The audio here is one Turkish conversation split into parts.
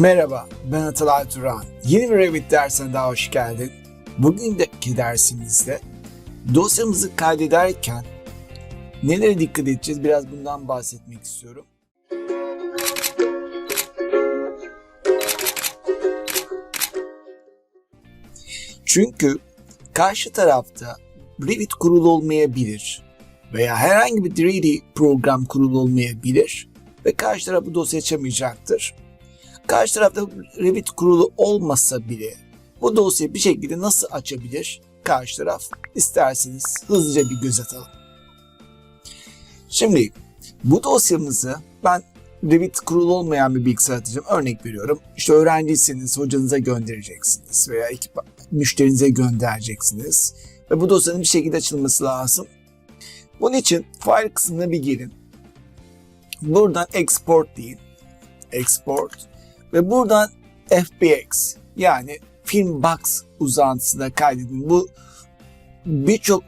Merhaba, ben Atalay Turan. Yeni bir Revit dersine daha hoş geldin. Bugünkü dersimizde dosyamızı kaydederken nelere dikkat edeceğiz biraz bundan bahsetmek istiyorum. Çünkü karşı tarafta Revit kurulu olmayabilir veya herhangi bir 3D program kurulu olmayabilir ve karşı taraf bu dosyayı açamayacaktır. Karşı tarafta Revit kurulu olmasa bile bu dosyayı bir şekilde nasıl açabilir karşı taraf isterseniz hızlıca bir göz atalım. Şimdi bu dosyamızı ben Revit kurulu olmayan bir bilgisayar atacağım. Örnek veriyorum. İşte öğrenciyseniz hocanıza göndereceksiniz veya ekip müşterinize göndereceksiniz. Ve bu dosyanın bir şekilde açılması lazım. Bunun için file kısmına bir girin. Buradan export deyin. Export. Ve buradan FBX yani Filmbox uzantısına kaydedin. Bu birçok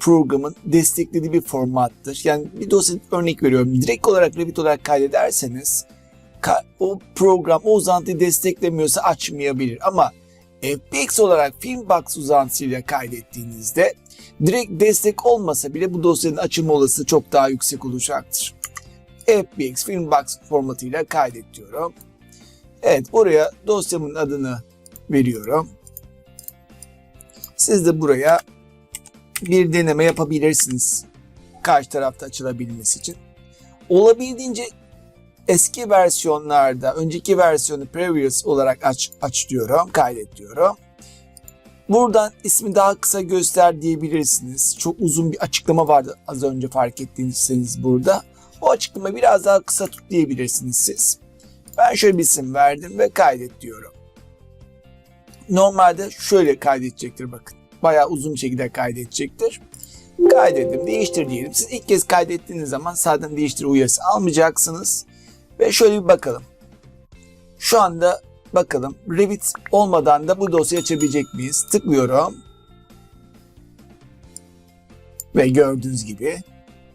programın desteklediği bir formattır. Yani bir dosya örnek veriyorum. Direkt olarak Revit olarak kaydederseniz ka- o program o uzantıyı desteklemiyorsa açmayabilir. Ama FBX olarak Filmbox uzantısıyla kaydettiğinizde direkt destek olmasa bile bu dosyanın açılma olasılığı çok daha yüksek olacaktır. FBX Filmbox formatıyla kaydet diyorum. Evet buraya dosyamın adını veriyorum. Siz de buraya bir deneme yapabilirsiniz. Karşı tarafta açılabilmesi için. Olabildiğince eski versiyonlarda önceki versiyonu previous olarak aç, aç diyorum, kaydet diyorum. Buradan ismi daha kısa göster diyebilirsiniz. Çok uzun bir açıklama vardı az önce fark ettiyseniz burada. O açıklamayı biraz daha kısa tut diyebilirsiniz siz. Ben şöyle bir isim verdim ve kaydet diyorum. Normalde şöyle kaydedecektir bakın. Bayağı uzun şekilde kaydedecektir. Kaydedim, değiştir diyelim. Siz ilk kez kaydettiğiniz zaman zaten değiştir uyarısı almayacaksınız. Ve şöyle bir bakalım. Şu anda bakalım Revit olmadan da bu dosyayı açabilecek miyiz? Tıklıyorum. Ve gördüğünüz gibi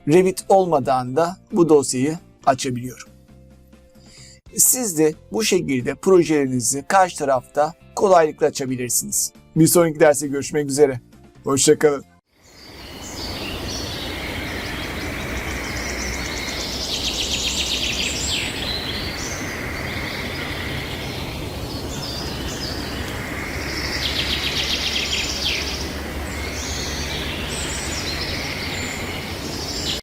Revit olmadan da bu dosyayı açabiliyorum. Siz de bu şekilde projelerinizi karşı tarafta kolaylıkla açabilirsiniz. Bir sonraki derste görüşmek üzere. Hoşçakalın.